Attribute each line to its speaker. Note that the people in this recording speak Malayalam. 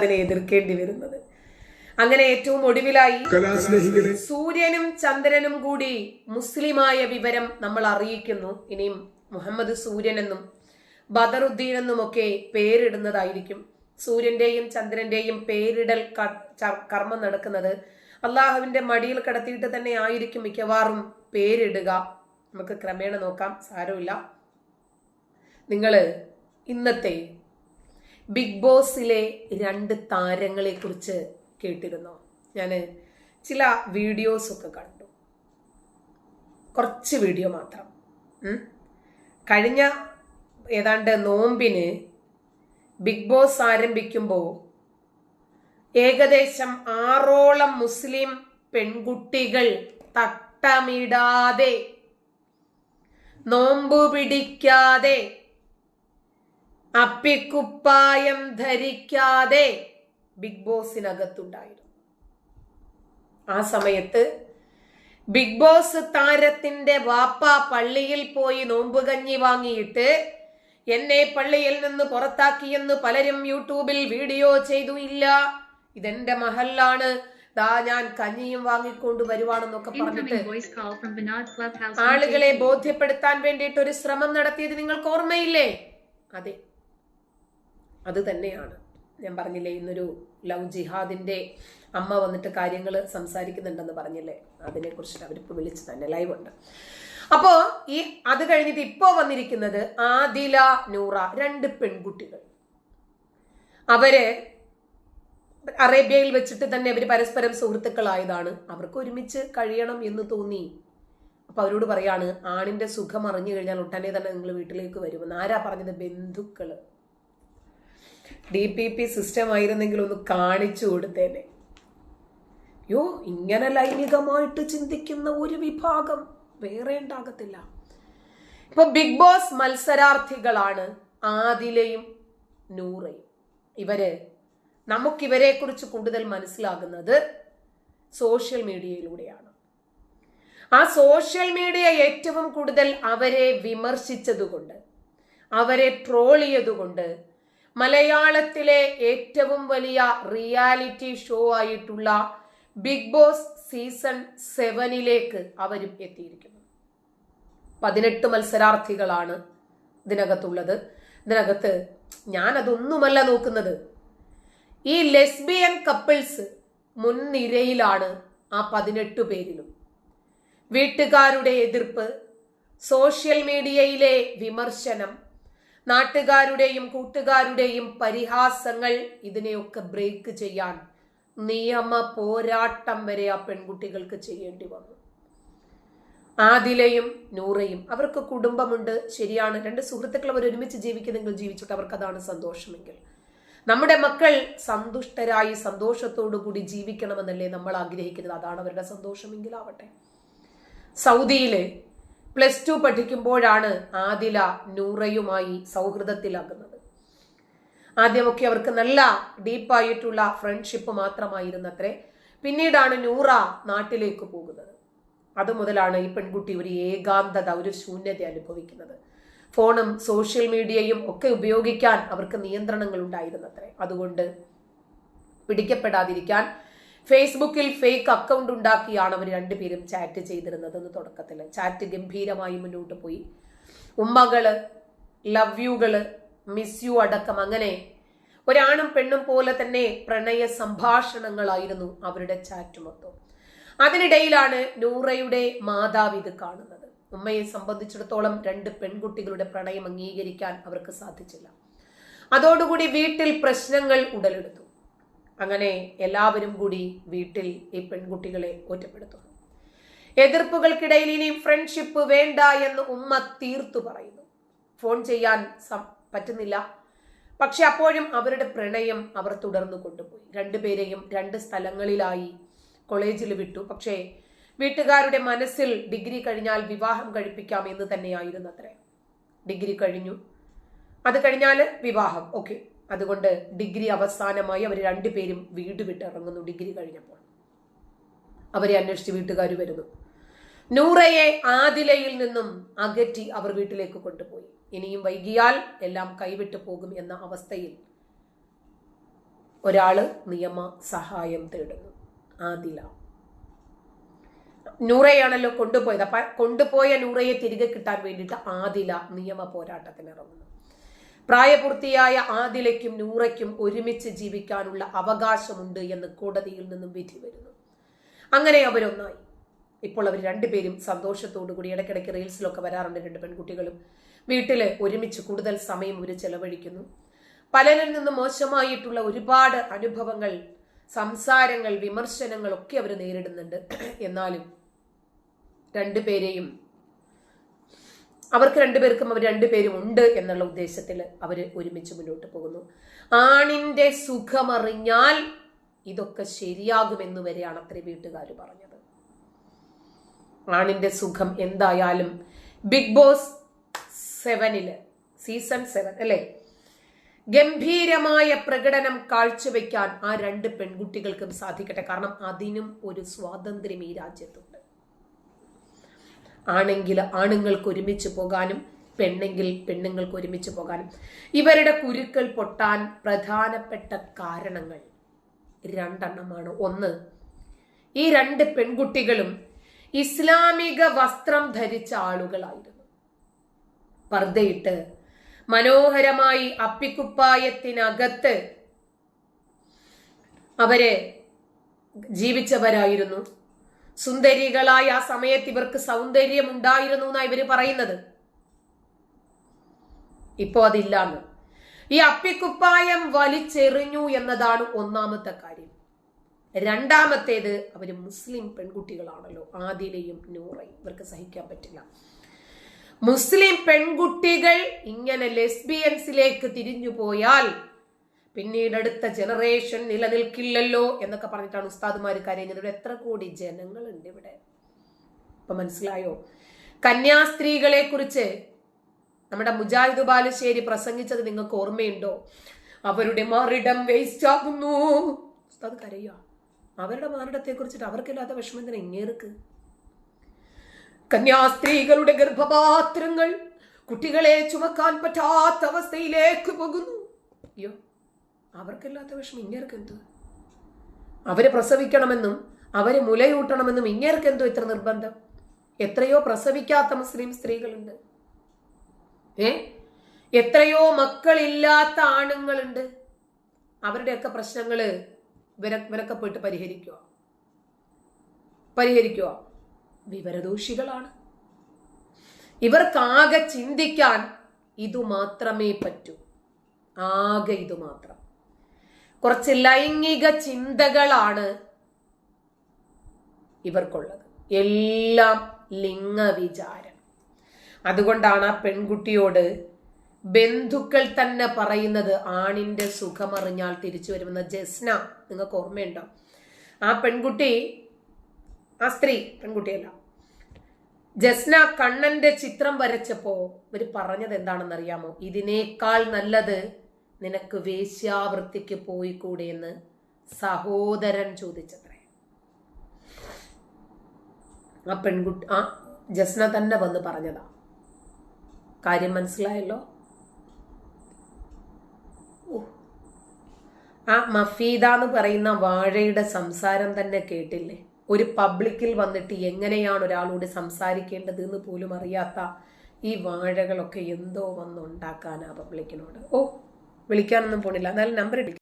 Speaker 1: അതിനെ എതിർക്കേണ്ടി വരുന്നത്. അങ്ങനെ ഏറ്റവും ഒടുവിലായി സൂര്യനും ചന്ദ്രനും കൂടി മുസ്ലിമായ വിവരം നമ്മൾ അറിയിക്കുന്നു. ഇനിയും മുഹമ്മദ് സൂര്യൻ എന്നും ബദറുദ്ദീൻ എന്നുമൊക്കെ പേരിടുന്നതായിരിക്കും. സൂര്യന്റെയും ചന്ദ്രന്റെയും പേരിടൽ കർമ്മം നടക്കുന്നത് അള്ളാഹുവിന്റെ മടിയിൽ കടത്തിയിട്ട് തന്നെ ആയിരിക്കും മിക്കവാറും പേരിടുക. നമുക്ക് ക്രമേണ നോക്കാം സാരമില്ല. നിങ്ങൾ ഇന്നത്തെ ബിഗ് ബോസിലെ രണ്ട് താരങ്ങളെ കുറിച്ച് കേട്ടിരുന്നു. ഞാൻ ചില വീഡിയോസൊക്കെ കണ്ടു. കുറച്ച് വീഡിയോ മാത്രം. കഴിഞ്ഞ ഏതാണ്ട് നോമ്പിന് ബിഗ് ബോസ് ആരംഭിക്കുമ്പോൾ ഏകദേശം ആറോളം മുസ്ലിം പെൺകുട്ടികൾ തട്ടമിടാതെ നോമ്പ് പിടിക്കാതെ അപ്പിക്കുപ്പായം ധരിക്കാതെ ബിഗ് ബോസിനകത്തുണ്ടായിരുന്നു. ആ സമയത്ത് ബിഗ് ബോസ് താരത്തിന്റെ വാപ്പ പള്ളിയിൽ പോയി നോമ്പുകഞ്ഞി വാങ്ങിയിട്ട് എന്നെ പള്ളിയിൽ നിന്ന് പുറത്താക്കിയെന്ന് പലരും യൂട്യൂബിൽ വീഡിയോ ചെയ്തു ഇല്ല ഇതെന്റെ മഹല്ലാണ് ദാ ഞാൻ കഞ്ഞിയും വാങ്ങിക്കൊണ്ട് വരുവാണെന്നൊക്കെ പറഞ്ഞിട്ട്. ആളുകളെ ബോധ്യപ്പെടുത്താൻ വേണ്ടിയിട്ട് ഒരു ശ്രമം നടത്തിയത് നിങ്ങൾക്ക് ഓർമ്മയില്ലേ? അതെ. അത് തന്നെയാണ്. ഞാൻ പറഞ്ഞില്ലേ ഇന്നൊരു ലവ് ജിഹാദിന്റെ അമ്മ വന്നിട്ട് കാര്യങ്ങൾ സംസാരിക്കുന്നുണ്ടെന്ന് പറഞ്ഞില്ലേ? അതിനെ അവർ അവരിപ്പോ വിളിച്ചു തന്നെ ലൈവ് ഉണ്ട്. അപ്പോൾ ഈ അത് കഴിഞ്ഞിട്ട് ഇപ്പോൾ വന്നിരിക്കുന്നത് ആദില നൂറ രണ്ട് പെൺകുട്ടികൾ. അവരെ അറേബ്യയിൽ വെച്ചിട്ട് തന്നെ അവർ പരസ്പരം സുഹൃത്തുക്കളായതാണ്. അവർക്ക് ഒരുമിച്ച് കഴിയണം എന്ന് തോന്നി. അപ്പൊ അവരോട് പറയാണ് ആണിന്റെ സുഖം അറിഞ്ഞു കഴിഞ്ഞാൽ ഉടനെ തന്നെ നിങ്ങൾ വീട്ടിലേക്ക് വരുമെന്ന്. ആരാ പറഞ്ഞത്? ബന്ധുക്കൾ. ഡി പി പി സിസ്റ്റം ആയിരുന്നെങ്കിൽ ഒന്ന് കാണിച്ചു കൊടുത്തേനെ. യോ ഇങ്ങനെ ലൈംഗികമായിട്ട് ചിന്തിക്കുന്ന ഒരു വിഭാഗം വേറെ ഉണ്ടാകത്തില്ല. ഇപ്പൊ ബിഗ് ബോസ് മത്സരാർത്ഥികളാണ് ആദിലയും നൂറയും. ഇവർ നമുക്കിവരെ കുറിച്ച് കൂടുതൽ മനസ്സിലാകുന്നത് സോഷ്യൽ മീഡിയയിലൂടെയാണ് ആ സോഷ്യൽ മീഡിയ ഏറ്റവും കൂടുതൽ അവരെ വിമർശിച്ചതുകൊണ്ട് അവരെ ട്രോൾ ചെയ്തുകൊണ്ട് മലയാളത്തിലെ ഏറ്റവും വലിയ റിയാലിറ്റി ഷോ ആയിട്ടുള്ള ബിഗ് ബോസ് സീസൺ സെവനിലേക്ക് അവരും എത്തിയിരിക്കുന്നു. പതിനെട്ട് മത്സരാർത്ഥികളാണ് ഇതിനകത്തുള്ളത്. ഇതിനകത്ത് ഞാൻ അതൊന്നുമല്ല നോക്കുന്നത്. ഈ ലെസ്ബിയൻ കപ്പിൾസ് മുൻനിരയിലാണ് ആ പതിനെട്ട് പേരിലും. വീട്ടുകാരുടെ എതിർപ്പ് സോഷ്യൽ മീഡിയയിലെ വിമർശനം നാട്ടുകാരുടെയും കൂട്ടുകാരുടെയും പരിഹാസങ്ങൾ ഇതിനെയൊക്കെ ബ്രേക്ക് ചെയ്യാൻ നിയമ പോരാട്ടം വരെ ആ പെൺകുട്ടികൾക്ക് ചെയ്യേണ്ടി വന്നു. ആദിലയും നൂറയും അവർക്ക് കുടുംബമുണ്ട് ശരിയാണ്. രണ്ട് സുഹൃത്തുക്കൾ അവർ ഒരുമിച്ച് ജീവിക്കുന്നെങ്കിൽ ജീവിച്ചിട്ട് അവർക്ക് അതാണ് സന്തോഷമെങ്കിൽ. നമ്മുടെ മക്കൾ സന്തുഷ്ടരായി സന്തോഷത്തോടു കൂടി ജീവിക്കണമെന്നല്ലേ നമ്മൾ ആഗ്രഹിക്കുന്നത്. അതാണ് അവരുടെ സന്തോഷമെങ്കിലാവട്ടെ സൗദിയിലെ പ്ലസ് ടു പഠിക്കുമ്പോഴാണ് ആദില നൂറയുമായി സൗഹൃദത്തിലാകുന്നത്. ആദ്യമൊക്കെ അവർക്ക് നല്ല ഡീപ്പായിട്ടുള്ള ഫ്രണ്ട്ഷിപ്പ് മാത്രമായിരുന്നത്രേ. പിന്നീടാണ് നൂറ നാട്ടിലേക്ക് പോകുന്നത്. അത് മുതലാണ് ഈ പെൺകുട്ടി ഒരു ഏകാന്തത ഒരു ശൂന്യത അനുഭവിക്കുന്നത്. ഫോണും സോഷ്യൽ മീഡിയയും ഒക്കെ ഉപയോഗിക്കാൻ അവർക്ക് നിയന്ത്രണങ്ങൾ ഉണ്ടായിരുന്നത്രേ അതുകൊണ്ട് പിടിക്കപ്പെടാതിരിക്കാൻ ഫേസ്ബുക്കിൽ ഫേക്ക് അക്കൗണ്ട് ഉണ്ടാക്കിയാണ് അവർ രണ്ടുപേരും ചാറ്റ് ചെയ്തിരുന്നതെന്ന് തുടക്കത്തിൽ. ചാറ്റ് ഗംഭീരമായി മുന്നോട്ട് പോയി. ഉമ്മകൾ ലവ് യുകൾ മിസ് യു അടക്കം അങ്ങനെ ഒരാണും പെണ്ണും പോലെ തന്നെ പ്രണയ സംഭാഷണങ്ങളായിരുന്നു അവരുടെ ചാറ്റ് മൊത്തം. അതിനിടയിലാണ് നൂറയുടെ മാതാവ് ഇത് കാണുന്നത്. ഉമ്മയെ സംബന്ധിച്ചിടത്തോളം രണ്ട് പെൺകുട്ടികളുടെ പ്രണയം അംഗീകരിക്കാൻ അവർക്ക് സാധിച്ചില്ല. അതോടുകൂടി വീട്ടിൽ പ്രശ്നങ്ങൾ ഉടലെടുത്തു. അങ്ങനെ എല്ലാവരും കൂടി വീട്ടിൽ ഈ പെൺകുട്ടികളെ ഒറ്റപ്പെടുത്തുന്നു. എതിർപ്പുകൾക്കിടയിൽ ഇനി ഫ്രണ്ട്ഷിപ്പ് വേണ്ട എന്ന് ഉമ്മ തീർത്തു പറയുന്നു. ഫോൺ ചെയ്യാൻ പറ്റുന്നില്ല. പക്ഷെ അപ്പോഴും അവരുടെ പ്രണയം അവർ തുടർന്നു കൊണ്ടുപോയി. രണ്ടുപേരെയും രണ്ട് സ്ഥലങ്ങളിലായി കോളേജിൽ വിട്ടു. പക്ഷേ വീട്ടുകാരുടെ മനസ്സിൽ ഡിഗ്രി കഴിഞ്ഞാൽ വിവാഹം കഴിപ്പിക്കാം എന്ന് തന്നെയായിരുന്നു അത്രേ. ഡിഗ്രി കഴിഞ്ഞു. അത് കഴിഞ്ഞാൽ വിവാഹം. ഓക്കെ അതുകൊണ്ട് ഡിഗ്രി അവസാനമായി അവർ രണ്ടുപേരും വീട് വിട്ടിറങ്ങുന്നു ഡിഗ്രി കഴിഞ്ഞപ്പോൾ. അവരെ അന്വേഷിച്ച് വീട്ടുകാർ വരുന്നു. നൂറയെ ആദിലയിൽ നിന്നും അകറ്റി അവർ വീട്ടിലേക്ക് കൊണ്ടുപോയി. ഇനിയും വൈകിയാൽ എല്ലാം കൈവിട്ടു പോകും എന്ന അവസ്ഥയിൽ ഒരാൾ നിയമ സഹായം തേടുന്നു. ആദില. നൂറയാണല്ലോ കൊണ്ടുപോയത്. അപ്പൊ കൊണ്ടുപോയ നൂറയെ തിരികെ കിട്ടാൻ വേണ്ടിയിട്ട് ആദില നിയമ പോരാട്ടത്തിന് ഇറങ്ങുന്നു പ്രായപൂർത്തിയായ ആദിലയ്ക്കും നൂറയ്ക്കും ഒരുമിച്ച് ജീവിക്കാനുള്ള അവകാശമുണ്ട് എന്ന് കോടതിയിൽ നിന്നും വിധി വരുന്നു. അങ്ങനെ അവരൊന്നായി. ഇപ്പോൾ അവർ രണ്ടുപേരും സന്തോഷത്തോടു കൂടി ഇടയ്ക്കിടയ്ക്ക് റീൽസിലൊക്കെ വരാറുണ്ട് രണ്ട് പെൺകുട്ടികളും. വീട്ടിൽ ഒരുമിച്ച് കൂടുതൽ സമയം ഒരു ചെലവഴിക്കുന്നു. പലരിൽ നിന്നും മോശമായിട്ടുള്ള ഒരുപാട് അനുഭവങ്ങൾ സംസാരങ്ങൾ വിമർശനങ്ങൾ ഒക്കെ അവർ നേരിടുന്നുണ്ട്. എന്നാലും രണ്ടുപേരെയും അവർക്ക് രണ്ടുപേർക്കും അവർ രണ്ടുപേരും ഉണ്ട് എന്നുള്ള ഉദ്ദേശത്തിൽ അവർ ഒരുമിച്ച് മുന്നോട്ട് പോകുന്നു. ആണിന്റെ സുഖമറിഞ്ഞാൽ ഇതൊക്കെ ശരിയാകുമെന്ന് വരെയാണ് അത്ര വീട്ടുകാർ പറഞ്ഞത്. ആണിന്റെ സുഖം എന്തായാലും ബിഗ് ബോസ് സെവനിൽ സീസൺ സെവൻ അല്ലേ? ഗംഭീരമായ പ്രകടനം കാഴ്ചവെക്കാൻ ആ രണ്ട് പെൺകുട്ടികൾക്കും സാധിക്കട്ടെ. കാരണം അതിനും ഒരു സ്വാതന്ത്ര്യം ഈ രാജ്യത്തുണ്ട്. ആണെങ്കിൽ ആണുങ്ങൾക്ക് ഒരുമിച്ച് പോകാനും പെണ്ണെങ്കിൽ പെണ്ണുങ്ങൾക്ക് ഒരുമിച്ച് പോകാനും. ഇവരുടെ കുരുക്കൾ പൊട്ടാൻ പ്രധാനപ്പെട്ട കാരണങ്ങൾ രണ്ടെണ്ണമാണ്. ഒന്ന് ഈ രണ്ട് പെൺകുട്ടികളും ഇസ്ലാമിക വസ്ത്രം ധരിച്ച ആളുകളായിരുന്നു. പർദ്ദയിട്ട് മനോഹരമായി അപ്പിക്കുപ്പായത്തിനകത്ത് അവരെ ജീവിച്ചവരായിരുന്നു. സുന്ദരികളായ ആ സമയത്ത് ഇവർക്ക് സൗന്ദര്യം ഉണ്ടായിരുന്നു എന്നാണ് ഇവർ പറയുന്നത്. ഇപ്പോ അതില്ലാന്ന്. ഈ അപ്പിക്കുപ്പായം വലിച്ചെറിഞ്ഞു എന്നതാണ് ഒന്നാമത്തെ കാര്യം. രണ്ടാമത്തേത് അവർ മുസ്ലിം പെൺകുട്ടികളാണല്ലോ. ആദിലയും നൂറയും. ഇവർക്ക് സഹിക്കാൻ പറ്റില്ല. മുസ്ലിം പെൺകുട്ടികൾ ഇങ്ങനെ ലെസ്ബിയൻസിലേക്ക് തിരിഞ്ഞു പോയാൽ പിന്നീട് അടുത്ത ജനറേഷൻ നിലനിൽക്കില്ലല്ലോ എന്നൊക്കെ പറഞ്ഞിട്ടാണ് ഉസ്താദുമാർ കരയുന്നത്. ഇവിടെ എത്ര കോടി ജനങ്ങളുണ്ട് ഇവിടെ? ഇപ്പൊ മനസ്സിലായോ? കന്യാസ്ത്രീകളെ കുറിച്ച് നമ്മുടെ മുജാഹിദ് ബാലുശ്ശേരി പ്രസംഗിച്ചത് നിങ്ങൾക്ക് ഓർമ്മയുണ്ടോ? അവരുടെ മാറിടം വേസ്റ്റ് ആകുന്നു. ഉസ്താദ് കരയുക. അവരുടെ മാറിടത്തെ കുറിച്ചിട്ട് അവർക്കില്ലാത്ത വിഷമം തന്നെ ഇങ്ങേർക്ക് കന്യാസ്ത്രീകളുടെ ഗർഭപാത്രങ്ങൾ കുട്ടികളെ ചുമക്കാൻ പറ്റാത്ത അവസ്ഥയിലേക്ക് പോകുന്നു. അയ്യോ. അവർക്കില്ലാത്ത വിഷമം ഇങ്ങേർക്ക് അവരെ പ്രസവിക്കണമെന്നും അവരെ മുലയൂട്ടണമെന്നും ഇങ്ങേർക്കെന്തോ ഇത്ര നിർബന്ധം? എത്രയോ പ്രസവിക്കാത്ത മുസ്ലിം സ്ത്രീകളുണ്ട്. ഏ? എത്രയോ മക്കളില്ലാത്ത ആണുങ്ങളുണ്ട്. അവരുടെയൊക്കെ പ്രശ്നങ്ങൾ ഇവര പോയിട്ട് പരിഹരിക്കുക പരിഹരിക്കുക വിവരദോഷികളാണ്. ഇവർക്കാകെ ചിന്തിക്കാൻ ഇതുമാത്രമേ പറ്റൂ. ആകെ ഇത് മാത്രം കുറച്ച് ലൈംഗിക ചിന്തകളാണ് ഇവർക്കുള്ളത്. എല്ലാം ലിംഗവിചാരം. അതുകൊണ്ടാണ് ആ പെൺകുട്ടിയോട് ബന്ധുക്കൾ തന്നെ പറയുന്നത് ആണിന്റെ സുഖമറിഞ്ഞാൽ തിരിച്ചു വരുമെന്ന. ജസ്ന നിങ്ങൾക്ക് ഓർമ്മയുണ്ടോ? ആ പെൺകുട്ടി ആ സ്ത്രീ പെൺകുട്ടിയല്ല. ജസ്ന കണ്ണന്റെ ചിത്രം വരച്ചപ്പോ ഇവർ പറഞ്ഞത് എന്താണെന്ന് അറിയാമോ ഇതിനേക്കാൾ നല്ലത് നിനക്ക് വേശ്യാവൃത്തിക്ക് പോയി കൂടെയെന്ന് സഹോദരൻ ചോദിച്ചത്രേ. ആ പെൺകുട്ടി ആ ജസ്ന തന്നെ വന്ന് പറഞ്ഞതാ. കാര്യം മനസ്സിലായല്ലോ? ആ മഫീദ എന്ന് പറയുന്ന വാഴയുടെ സംസാരം തന്നെ കേട്ടില്ലേ? ഒരു പബ്ലിക്കിൽ വന്നിട്ട് എങ്ങനെയാണ് ഒരാളോട് സംസാരിക്കേണ്ടത് എന്ന് പോലും അറിയാത്ത ഈ വാഴകളൊക്കെ എന്തോ വന്നുണ്ടാക്കാനാ പബ്ലിക്കിനോട്. ഓ. വിളിക്കാനൊന്നും പോണില്ല. എന്നാലും നമ്പർ